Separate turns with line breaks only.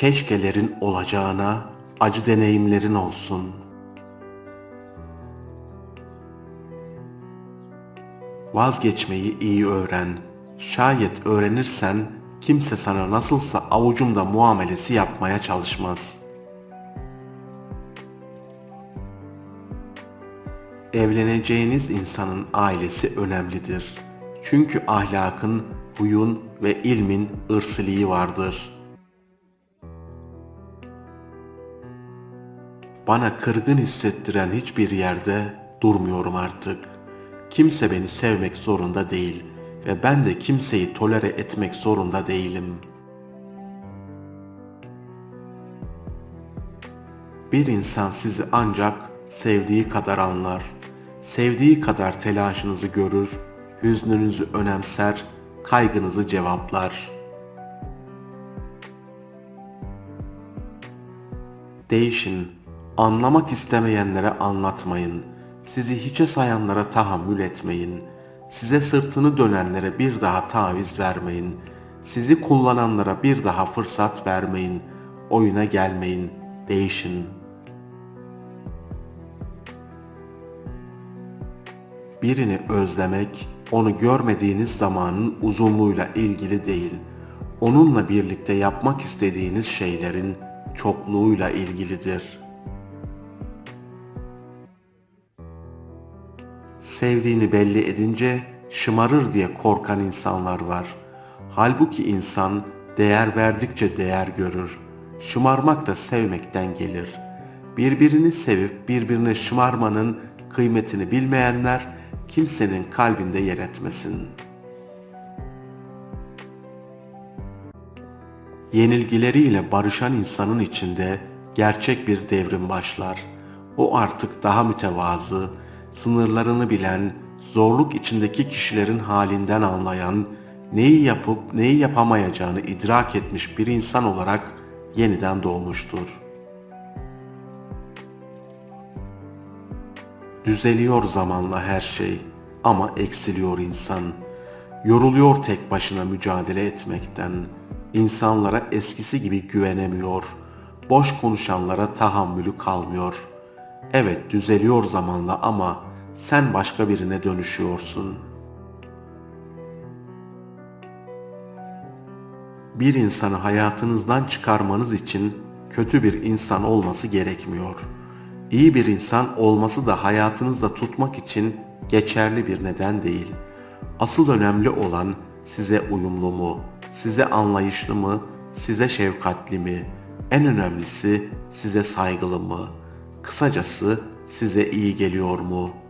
keşkelerin olacağına acı deneyimlerin olsun. Vazgeçmeyi iyi öğren. Şayet öğrenirsen kimse sana nasılsa avucumda muamelesi yapmaya çalışmaz. Evleneceğiniz insanın ailesi önemlidir. Çünkü ahlakın, huyun ve ilmin ırsiliği vardır. Bana kırgın hissettiren hiçbir yerde durmuyorum artık. Kimse beni sevmek zorunda değil ve ben de kimseyi tolere etmek zorunda değilim. Bir insan sizi ancak sevdiği kadar anlar. Sevdiği kadar telaşınızı görür, hüznünüzü önemser, kaygınızı cevaplar. Değişin, anlamak istemeyenlere anlatmayın. Sizi hiçe sayanlara tahammül etmeyin. Size sırtını dönenlere bir daha taviz vermeyin. Sizi kullananlara bir daha fırsat vermeyin. Oyuna gelmeyin. Değişin. Birini özlemek, onu görmediğiniz zamanın uzunluğuyla ilgili değil, onunla birlikte yapmak istediğiniz şeylerin çokluğuyla ilgilidir. Sevdiğini belli edince şımarır diye korkan insanlar var. Halbuki insan değer verdikçe değer görür. Şımarmak da sevmekten gelir. Birbirini sevip birbirine şımarmanın kıymetini bilmeyenler kimsenin kalbinde yer etmesin. Yenilgileriyle barışan insanın içinde gerçek bir devrim başlar. O artık daha mütevazı, sınırlarını bilen, zorluk içindeki kişilerin halinden anlayan, neyi yapıp neyi yapamayacağını idrak etmiş bir insan olarak yeniden doğmuştur. Düzeliyor zamanla her şey ama eksiliyor insan. Yoruluyor tek başına mücadele etmekten. İnsanlara eskisi gibi güvenemiyor. Boş konuşanlara tahammülü kalmıyor. Evet düzeliyor zamanla ama sen başka birine dönüşüyorsun. Bir insanı hayatınızdan çıkarmanız için kötü bir insan olması gerekmiyor. İyi bir insan olması da hayatınızda tutmak için geçerli bir neden değil. Asıl önemli olan size uyumlu mu, size anlayışlı mı, size şefkatli mi, en önemlisi size saygılı mı? Kısacası size iyi geliyor mu?''